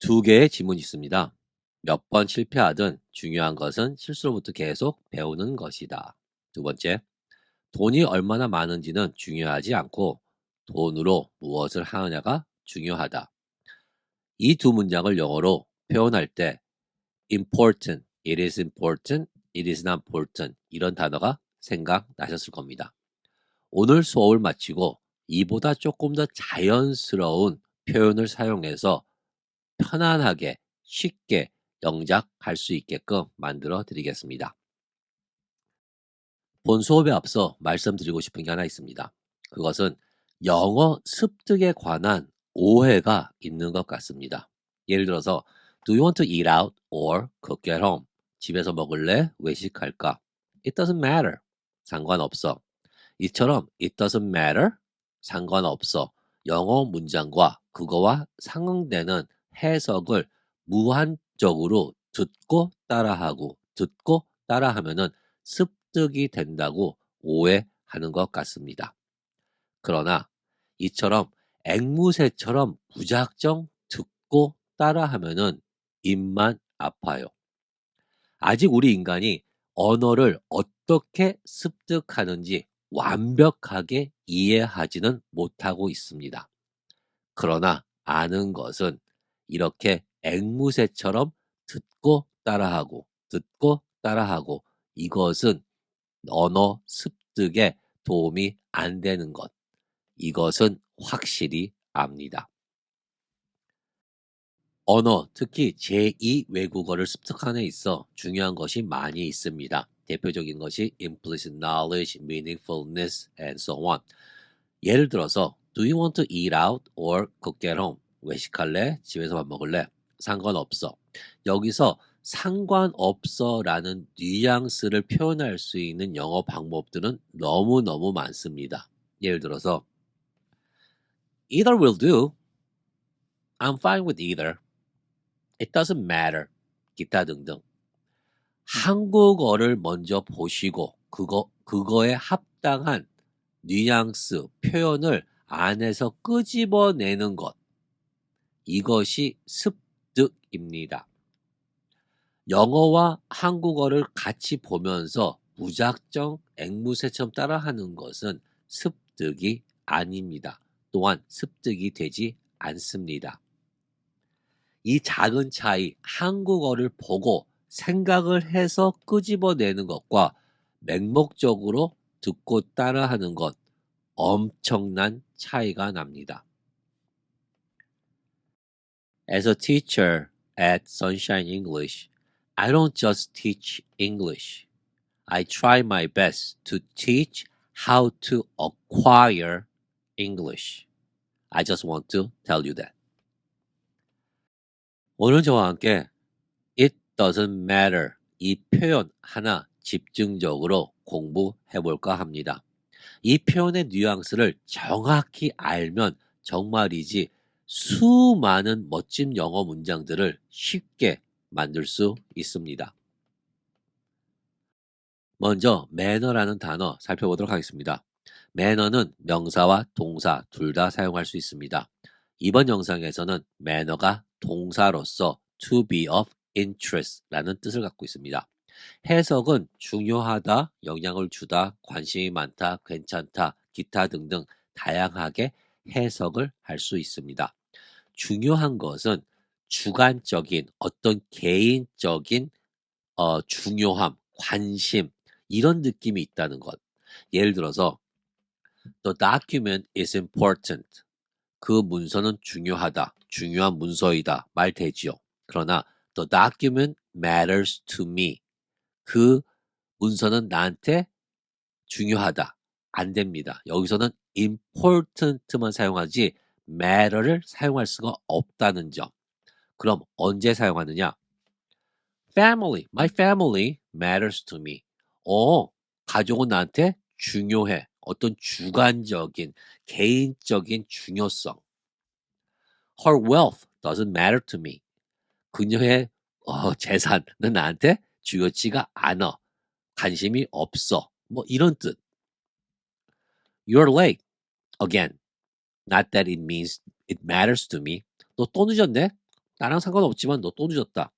두 개의 지문이 있습니다. 몇 번 실패하든 중요한 것은 실수로부터 계속 배우는 것이다. 두 번째, 돈이 얼마나 많은지는 중요하지 않고 돈으로 무엇을 하느냐가 중요하다. 이 두 문장을 영어로 표현할 때 important, it is important, it is not important 이런 단어가 생각나셨을 겁니다. 오늘 수업을 마치고 이보다 조금 더 자연스러운 표현을 사용해서 편안하게 쉽게 영작할 수 있게끔 만들어 드리겠습니다. 본 수업에 앞서 말씀드리고 싶은 게 하나 있습니다. 그것은 영어 습득에 관한 오해가 있는 것 같습니다. 예를 들어서 Do you want to eat out or cook at home? 집에서 먹을래? 외식할까? It doesn't matter. 상관없어. 이처럼 It doesn't matter. 상관없어. 영어 문장과 그거와 상응되는 해석을 무한적으로 듣고 따라하고 듣고 따라하면은 습득이 된다고 오해하는 것 같습니다. 그러나 이처럼 앵무새처럼 무작정 듣고 따라하면은 입만 아파요. 아직 우리 인간이 언어를 어떻게 습득하는지 완벽하게 이해하지는 못하고 있습니다. 그러나 아는 것은 이렇게 앵무새처럼 듣고 따라하고 듣고 따라하고 이것은 언어 습득에 도움이 안 되는 것. 이것은 확실히 압니다. 언어, 특히 제2 외국어를 습득하는 데 있어 중요한 것이 많이 있습니다. 대표적인 것이 implicit knowledge, meaningfulness, and so on. 예를 들어서 Do you want to eat out or cook at home? 외식할래? 집에서 밥 먹을래? 상관없어. 여기서 상관없어라는 뉘앙스를 표현할 수 있는 영어 방법들은 너무너무 많습니다. 예를 들어서 Either will do. I'm fine with either. It doesn't matter. 기타 등등. 한국어를 먼저 보시고 그거 그거에 합당한 뉘앙스 표현을 안에서 끄집어내는 것. 이것이 습득입니다. 영어와 한국어를 같이 보면서 무작정 앵무새처럼 따라하는 것은 습득이 아닙니다. 또한 습득이 되지 않습니다. 이 작은 차이, 한국어를 보고 생각을 해서 끄집어내는 것과 맹목적으로 듣고 따라하는 것, 엄청난 차이가 납니다. As a teacher at Sunshine English, I don't just teach English. I try my best to teach how to acquire English. I just want to tell you that. 오늘 저와 함께 It doesn't matter 이 표현 하나 집중적으로 공부해 볼까 합니다. 이 표현의 뉘앙스를 정확히 알면 정말이지 수많은 멋진 영어 문장들을 쉽게 만들 수 있습니다. 먼저 매너라는 단어 살펴보도록 하겠습니다. 매너는 명사와 동사 둘 다 사용할 수 있습니다. 이번 영상에서는 매너가 동사로서 to be of interest라는 뜻을 갖고 있습니다. 해석은 중요하다, 영향을 주다, 관심이 많다, 괜찮다, 기타 등등 다양하게 해석을 할 수 있습니다. 중요한 것은 주관적인 어떤 개인적인 어, 중요함, 관심 이런 느낌이 있다는 것. 예를 들어서 The document is important. 그 문서는 중요하다. 중요한 문서이다. 말 되지요. 그러나 The document matters to me. 그 문서는 나한테 중요하다. 안 됩니다. 여기서는 important만 사용하지 matter를 사용할 수가 없다는 점. 그럼 언제 사용하느냐? family, my family matters to me. 어, 가족은 나한테 중요해. 어떤 주관적인, 개인적인 중요성. Her wealth doesn't matter to me. 그녀의 어, 재산은 나한테 중요치가 않아. 관심이 없어. 뭐 이런 뜻. You're late. Again. Not that it means it matters to me. 너 또 늦었네? 나랑 상관없지만 너 또 늦었다.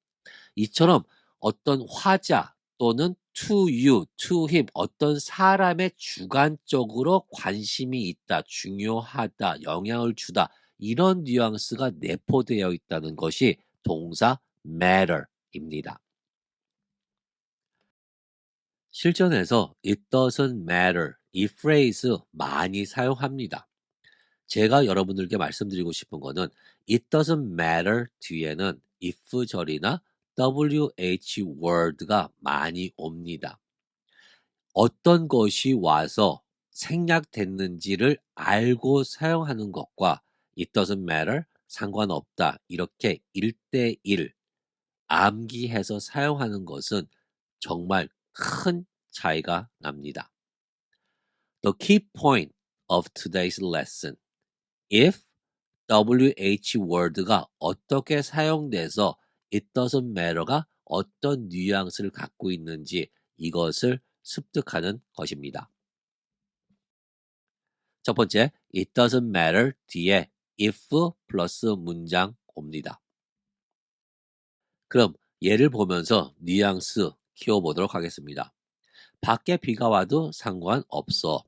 이처럼 어떤 화자 또는 to you, to him 어떤 사람의 주관적으로 관심이 있다, 중요하다, 영향을 주다 이런 뉘앙스가 내포되어 있다는 것이 동사 matter입니다. 실전에서 it doesn't matter 이 phrase 많이 사용합니다. 제가 여러분들께 말씀드리고 싶은 거는 it doesn't matter 뒤에는 if 절이나 wh word가 많이 옵니다. 어떤 것이 와서 생략됐는지를 알고 사용하는 것과 it doesn't matter 상관없다 이렇게 1대1 암기해서 사용하는 것은 정말 큰 차이가 납니다. The key point of today's lesson. If WH word가 어떻게 사용돼서 it doesn't matter가 어떤 뉘앙스를 갖고 있는지 이것을 습득하는 것입니다. 첫 번째, it doesn't matter 뒤에 if 플러스 문장 옵니다. 그럼 예를 보면서 뉘앙스 키워보도록 하겠습니다. 밖에 비가 와도 상관없어.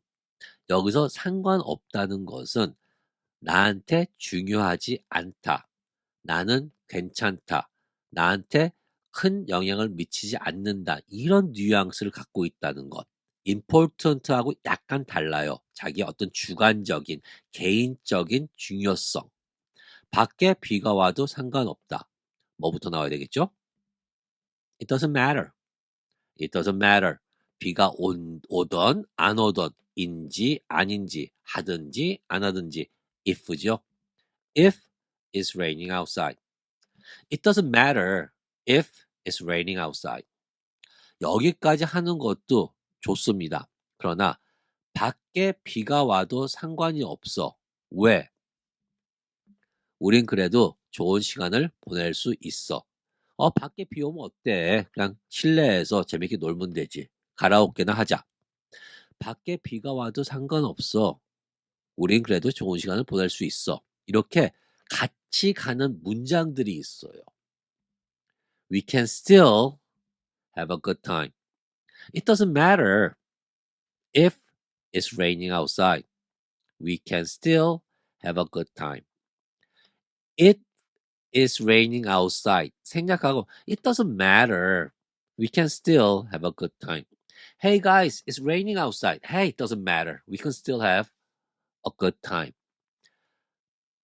여기서 상관없다는 것은 나한테 중요하지 않다. 나는 괜찮다. 나한테 큰 영향을 미치지 않는다. 이런 뉘앙스를 갖고 있다는 것. important하고 약간 달라요. 자기 어떤 주관적인, 개인적인 중요성. 밖에 비가 와도 상관없다. 뭐부터 나와야 되겠죠? It doesn't matter. It doesn't matter. 비가 온, 오던 안 오던 인지 아닌지 하든지 안 하든지 if죠. If it's raining outside. It doesn't matter if it's raining outside. 여기까지 하는 것도 좋습니다. 그러나 밖에 비가 와도 상관이 없어. 왜? 우린 그래도 좋은 시간을 보낼 수 있어. 어, 밖에 비 오면 어때? 그냥 실내에서 재밌게 놀면 되지. 가라오케나 하자. 밖에 비가 와도 상관없어. 우린 그래도 좋은 시간을 보낼 수 있어. 이렇게 같이 가는 문장들이 있어요. We can still have a good time. It doesn't matter if it's raining outside. We can still have a good time. It is raining outside. 생략하고 it doesn't matter. We can still have a good time. Hey guys, it's raining outside. Hey, it doesn't matter. We can still have a good time.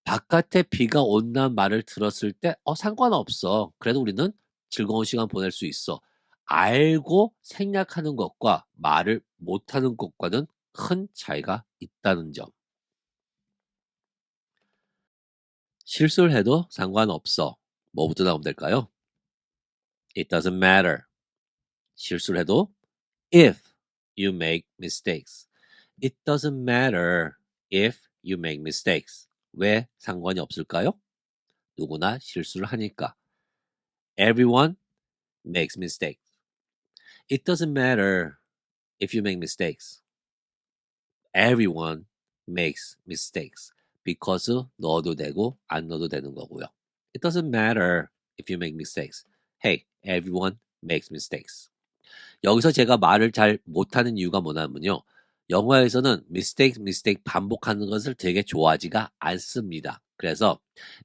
바깥에 비가 온다는 말을 들었을 때, 어, 상관없어. 그래도 우리는 즐거운 시간 보낼 수 있어. 알고 생략하는 것과 말을 못하는 것과는 큰 차이가 있다는 점. 실수를 해도 상관없어. 뭐부터 나오면 될까요? It doesn't matter. 실수를 해도 if you make mistakes. It doesn't matter if you make mistakes. 왜 상관이 없을까요? 누구나 실수를 하니까. Everyone makes mistakes. It doesn't matter if you make mistakes. Everyone makes mistakes. because 넣어도 되고 안 넣어도 되는 거고요. It doesn't matter if you make mistakes. Hey, everyone makes mistakes. 여기서 제가 말을 잘 못하는 이유가 뭐냐면요. 영화에서는 mistake, mistake 반복하는 것을 되게 좋아하지가 않습니다. 그래서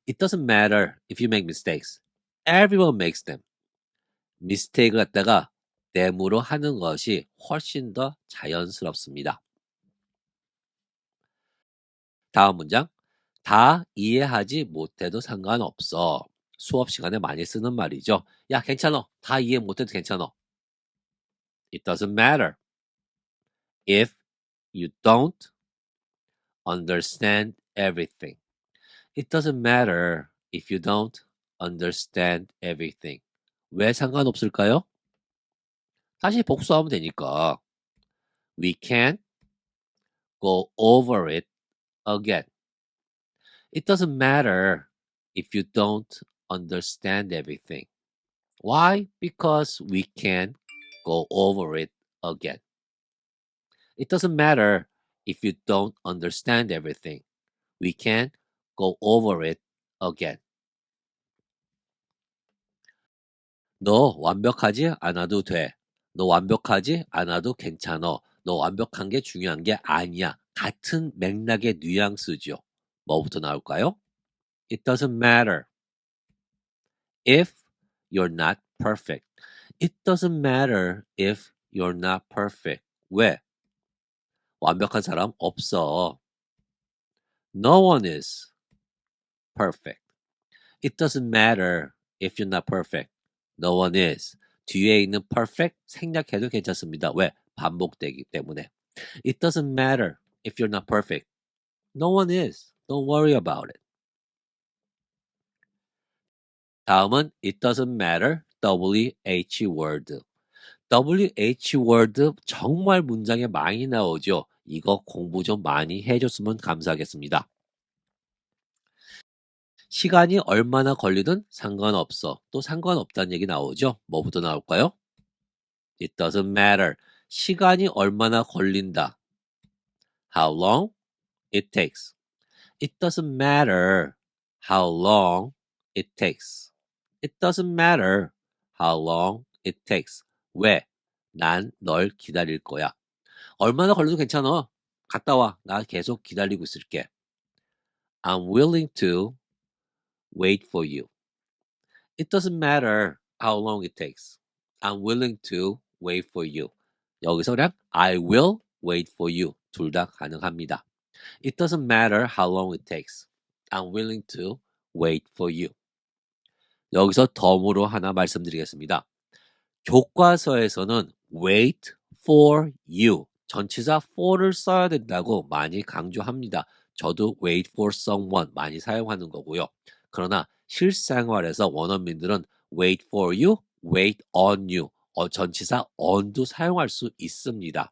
it doesn't matter if you make mistakes. Everyone makes them. mistake를 갖다가 댐으로 하는 것이 훨씬 더 자연스럽습니다. 다음 문장. 다 이해하지 못해도 상관없어. 수업 시간에 많이 쓰는 말이죠. 야, 괜찮아. 다 이해 못해도 괜찮아. It doesn't matter. If you don't understand everything. It doesn't matter if you don't understand everything. 왜 상관없을까요? 다시 복수하면 되니까. We can go over it again. It doesn't matter if you don't understand everything. Why? Because we can go over it again. It doesn't matter if you don't understand everything. We can go over it again. 너 완벽하지 않아도 돼. 너 완벽하지 않아도 괜찮아. 너 완벽한 게 중요한 게 아니야. 같은 맥락의 뉘앙스죠. 뭐부터 나올까요? It doesn't matter if you're not perfect. It doesn't matter if you're not perfect. 왜? 완벽한 사람 없어. No one is perfect. It doesn't matter if you're not perfect. No one is. 뒤에 있는 perfect 생략해도 괜찮습니다. 왜? 반복되기 때문에. It doesn't matter if you're not perfect. No one is. Don't worry about it. 다음은 it doesn't matter WH word. WH word 정말 문장에 많이 나오죠. 이거 공부 좀 많이 해줬으면 감사하겠습니다. 시간이 얼마나 걸리든 상관없어. 또 상관없다는 얘기 나오죠. 뭐부터 나올까요? It doesn't matter. 시간이 얼마나 걸린다. How long it takes. It doesn't matter how long it takes. It doesn't matter how long it takes. 왜? 난 널 기다릴 거야. 얼마나 걸려도 괜찮아. 갔다 와. 나 계속 기다리고 있을게. I'm willing to wait for you. It doesn't matter how long it takes. I'm willing to wait for you. 여기서 그냥 I will wait for you. 둘 다 가능합니다. It doesn't matter how long it takes. I'm willing to wait for you. 여기서 덤으로 하나 말씀드리겠습니다. 교과서에서는 wait for you 전치사 for를 써야 된다고 많이 강조합니다. 저도 wait for someone 많이 사용하는 거고요. 그러나 실생활에서 원어민들은 wait for you, wait on you 어, 전치사 on도 사용할 수 있습니다.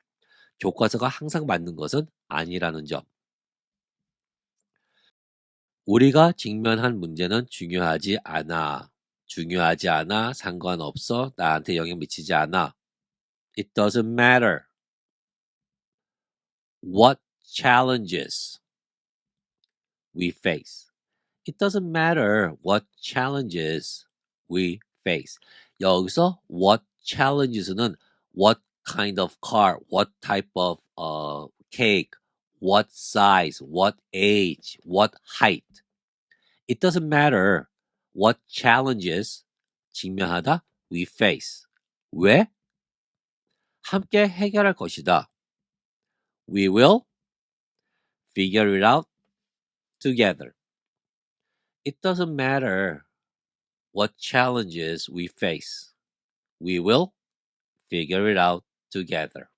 교과서가 항상 맞는 것은 아니라는 점. 우리가 직면한 문제는 중요하지 않아. 중요하지 않아. 상관없어. 나한테 영향 미치지 않아. It doesn't matter. What challenges we face. It doesn't matter what challenges we face. 여기서 what challenges는 what kind of car, what type of uh, cake, what size, what age, what height. It doesn't matter what challenges 직면하다 we face. 왜? 함께 해결할 것이다. We will figure it out together. It doesn't matter what challenges we face. We will figure it out together.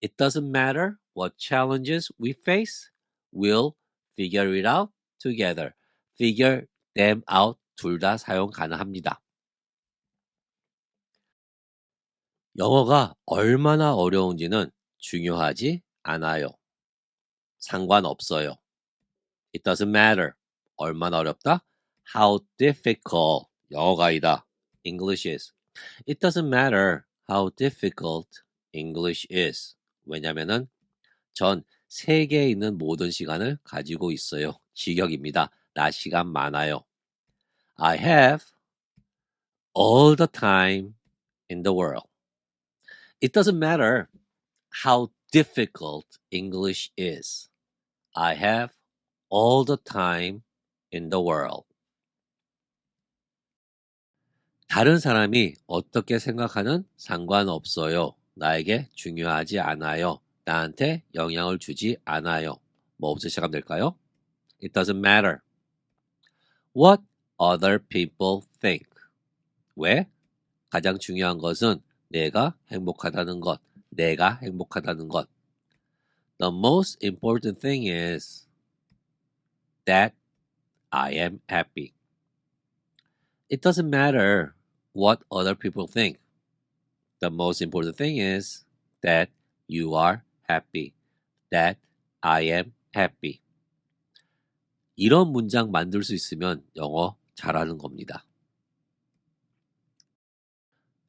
It doesn't matter what challenges we face. We'll figure it out together. Figure them out 둘 다 사용 가능합니다. 영어가 얼마나 어려운지는 중요하지 않아요. 상관없어요. It doesn't matter. 얼마나 어렵다? How difficult. 영어가이다. English is. It doesn't matter how difficult English is. 왜냐면은 전 세계에 있는 모든 시간을 가지고 있어요. 직역입니다. 나 시간 많아요. I have all the time in the world. It doesn't matter how difficult English is. I have all the time in the world. 다른 사람이 어떻게 생각하는 상관없어요. 나에게 중요하지 않아요. 나한테 영향을 주지 않아요. 뭐부터 시작하면 될까요? It doesn't matter. What other people think. 왜? 가장 중요한 것은 내가 행복하다는 것, 내가 행복하다는 것. The most important thing is that I am happy. It doesn't matter what other people think. The most important thing is that you are happy. That I am happy. 이런 문장 만들 수 있으면 영어 잘하는 겁니다.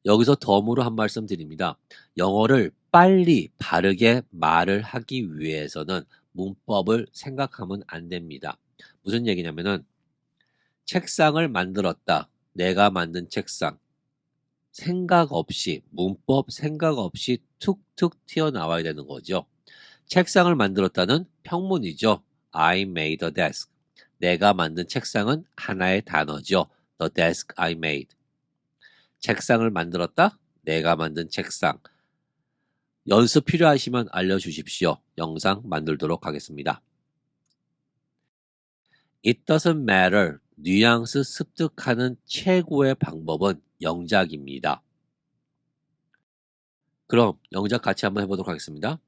여기서 덤으로 한 말씀 드립니다. 영어를 빨리 바르게 말을 하기 위해서는 문법을 생각하면 안 됩니다. 무슨 얘기냐면은 책상을 만들었다. 내가 만든 책상. 생각 없이, 문법 생각 없이 툭툭 튀어나와야 되는 거죠. 책상을 만들었다는 평문이죠. I made a desk. 내가 만든 책상은 하나의 단어죠. The desk I made. 책상을 만들었다? 내가 만든 책상. 연습 필요하시면 알려주십시오. 영상 만들도록 하겠습니다. It doesn't matter. 뉘앙스 습득하는 최고의 방법은 영작입니다. 그럼 영작 같이 한번 해보도록 하겠습니다.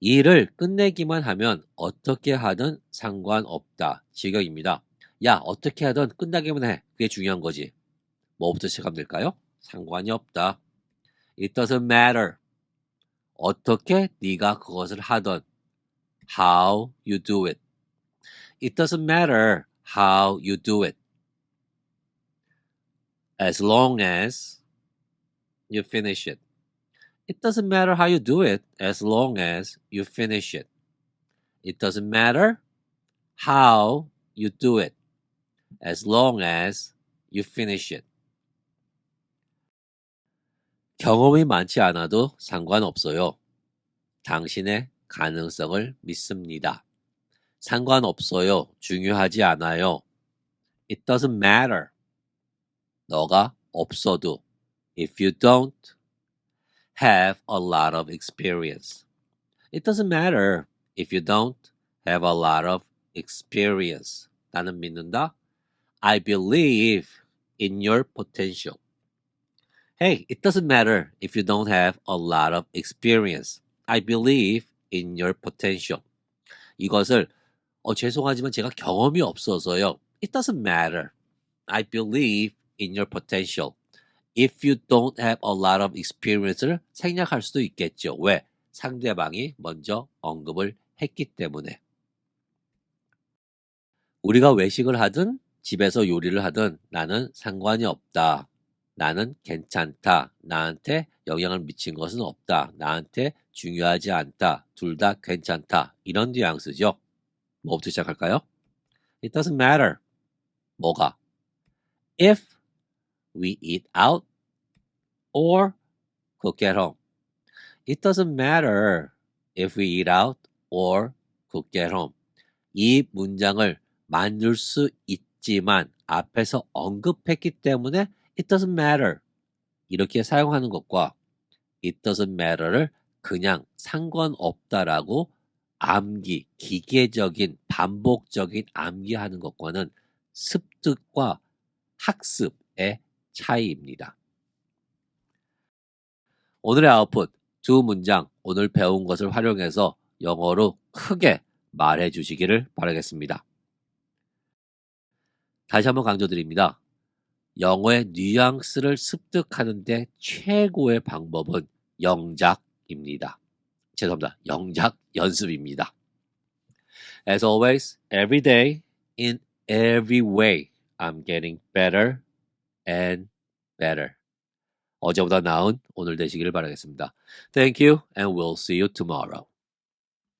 일을 끝내기만 하면 어떻게 하든 상관없다. 직역입니다. 야, 어떻게 하든 끝나기만 해. 그게 중요한 거지. 뭐부터 시작하면 될까요? 상관이 없다. It doesn't matter. 어떻게 네가 그것을 하던 how you do it. It doesn't matter how you do it. As long as you finish it. It doesn't matter how you do it as long as you finish it. It doesn't matter how you do it as long as you finish it. 경험이 많지 않아도 상관없어요. 당신의 가능성을 믿습니다. 상관없어요. 중요하지 않아요. It doesn't matter. 너가 없어도. If you don't have a lot of experience. It doesn't matter if you don't have a lot of experience. 나는 믿는다. I believe in your potential. Hey, it doesn't matter if you don't have a lot of experience. I believe in your potential. 이것을 어, 죄송하지만 제가 경험이 없어서요. It doesn't matter. I believe in your potential. If you don't have a lot of experience를 생략할 수도 있겠죠. 왜? 상대방이 먼저 언급을 했기 때문에. 우리가 외식을 하든 집에서 요리를 하든 나는 상관이 없다. 나는 괜찮다. 나한테 영향을 미친 것은 없다. 나한테 중요하지 않다. 둘 다 괜찮다. 이런 뉘앙스죠. 뭐부터 시작할까요? It doesn't matter. 뭐가? If we eat out or cook at home. It doesn't matter if we eat out or cook at home. 이 문장을 만들 수 있지만 앞에서 언급했기 때문에 it doesn't matter. 이렇게 사용하는 것과 it doesn't matter를 그냥 상관없다라고 암기, 기계적인, 반복적인 암기하는 것과는 습득과 학습의 차이입니다. 오늘의 아웃풋 두 문장 오늘 배운 것을 활용해서 영어로 크게 말해 주시기를 바라겠습니다. 다시 한번 강조드립니다. 영어의 뉘앙스를 습득하는데 최고의 방법은 영작입니다. 죄송합니다. 영작 연습입니다. As always, every day, in every way, I'm getting better and better. 어제보다 나은 오늘 되시기를 바라겠습니다. Thank you and we'll see you tomorrow.